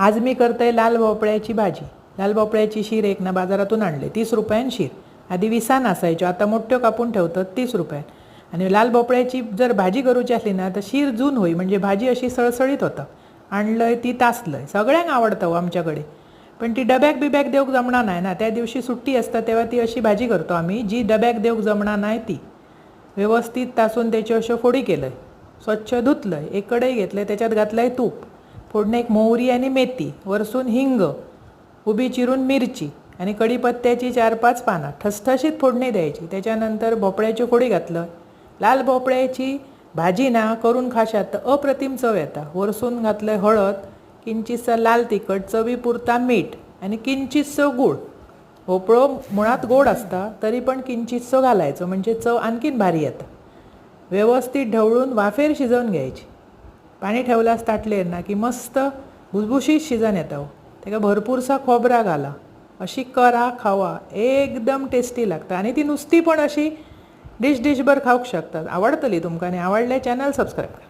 आज मी करते लाल भोपळ्याची भाजी. लाल भोपळ्याची शीर एक ना बाजारातून आणले. तीस रुपयान शीर. आधी विसान असायचो. आता मोठ्यो कापून ठेवतात तीस रुपयान. आणि लाल भोपळ्याची जर भाजी करूची असली ना तर शीर जून होई. म्हणजे भाजी अशी सळसळीत होतं. आणलंय ती तासलंय. सगळ्यांक आवडतं हो आमच्याकडे. पण ती डब्याक बिब्याक देऊक जमणार नाही ना. त्या दिवशी सुट्टी असता तेव्हा ती अशी भाजी करतो आम्ही जी डब्याक देऊक जमणार नाही ती. व्यवस्थित तासून त्याची अशो फोडी केलंय. स्वच्छ धुतलंय. एक कढई घेतलंय. त्याच्यात घातलंय तूप. फोडणीक मोहरी आणि मेथी वरसून हिंग उभी चिरून मिरची आणि कढीपत्त्याची चार पाच पानं. ठसठशीत फोडणी द्यायची. त्याच्यानंतर भोपळ्याची फोडी घातलं. लाल भोपळ्याची भाजी ना करून खाशात. तर अप्रतिम चव येता. वरसून घातलं हळद किंचितसं लाल तिखट चवीपुरता मीठ आणि किंचितसं गूळ. भोपळो मुळात गोड असता तरी पण किंचितसं घालायचं. म्हणजे चव आणखीन भारी येतं. व्यवस्थित ढवळून वाफेर शिजवून घ्यायची. पाणी ठेवल्यास ताटलेर ना की मस्त भुसभुशीत शिजन येता हो. तेका भरपूरसा खोबरा घाला. अशी करा खावा. एकदम टेस्टी लागता. आणि ती नुसती पण अशी डिश डिशभर खाऊक शकतात. आवडतली तुमकां आणि आवडले चॅनल सबस्क्राईब करा.